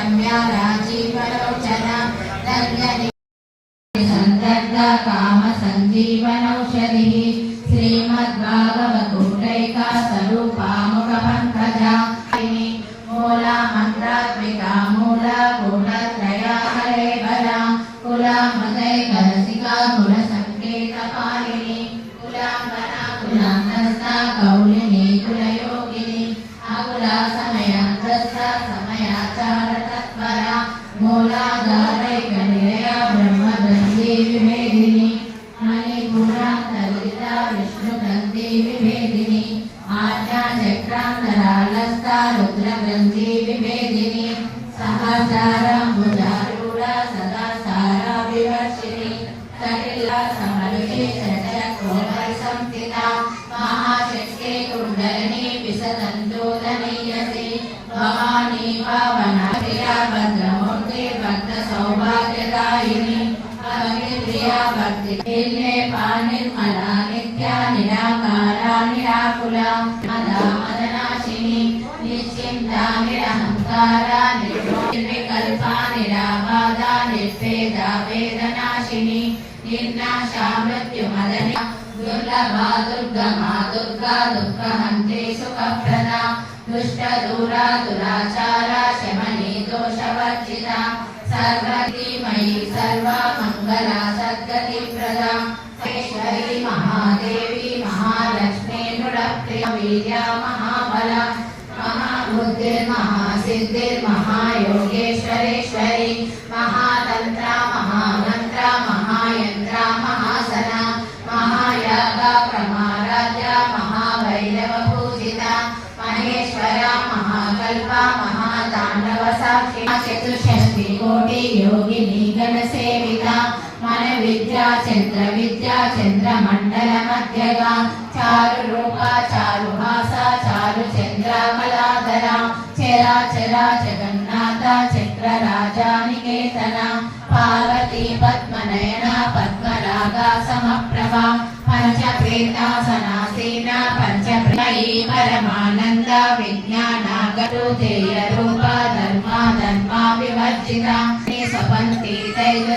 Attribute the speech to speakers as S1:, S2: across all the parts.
S1: రమ్య రాజీవలోచన రంజని సందగ్ధ కామ సంజీవనౌషధి శ్రీమద్భాగవతూటైకా స్వరూపాముఖ పంకజా మూల మంత్రాత్మికా మూల కుల కుల సంకేత పాలిని కులాంబన కులాంతస్థ కౌలిని కులయోగిని విష్ణుగ్రంథి విభేదిని ఆజ్ఞా చక్రాంతరాలస్థ రుద్రగ్రంథి విభేదిని సహచారంబుజారూఢ సదా సారా వివర్షిణి సటిల సమరుచి చక్రోపరి సంస్థిత మహాశక్తి కుండలిని భక్తి పిల్లే పానిర్మల నిత్య నిరాకార మదా మదనాశిని నిశ్చింత నిరహంకార వేదనాశిని నిర్నాశా దుర్గమా దుర్గా దుఃఖహంతే మంగళ సద్గతి त्रियमीर्या महाबल महाबुद्धिर्महासिद्धिर्महायोगेश्वरेश्वरी महातन्त्रा महामन्त्रा महायन्त्रा महासना महायागा प्रमाराध्या महाभैरवपूजिता महेश्वरा महाकल्पा महाताण्डवसाक्षि गणसेवा। విద్యా చంద్ర విద్యా చంద్ర మండల మధ్యగా. చారు రూప చారు హాస చారు చంద్రమలాధర చరా జగన్నాథ చక్ర రాజానికేతన పార్వతీ పద్మనయన పద్మరాగ సమప్రభ. పంచ ప్రేతాసనాసీన పంచ ప్రణయీ పరమానంద విజ్ఞానాగరు ధేయ తేయ రూప ధర్మ ధర్మ వివర్జిత సపంతి తైజ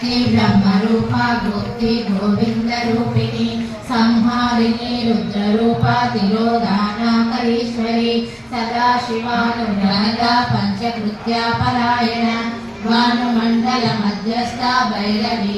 S1: సాత్వికి బ్రహ్మ రూప గోప్తి గోవింద రూపిణి సంహారిణి రుద్ర రూప తిరోధానాకరీశ్వరి సదా శివానుగ్రహద పంచకృత్య పరాయణ భానుమండల మధ్యస్థ భైరవి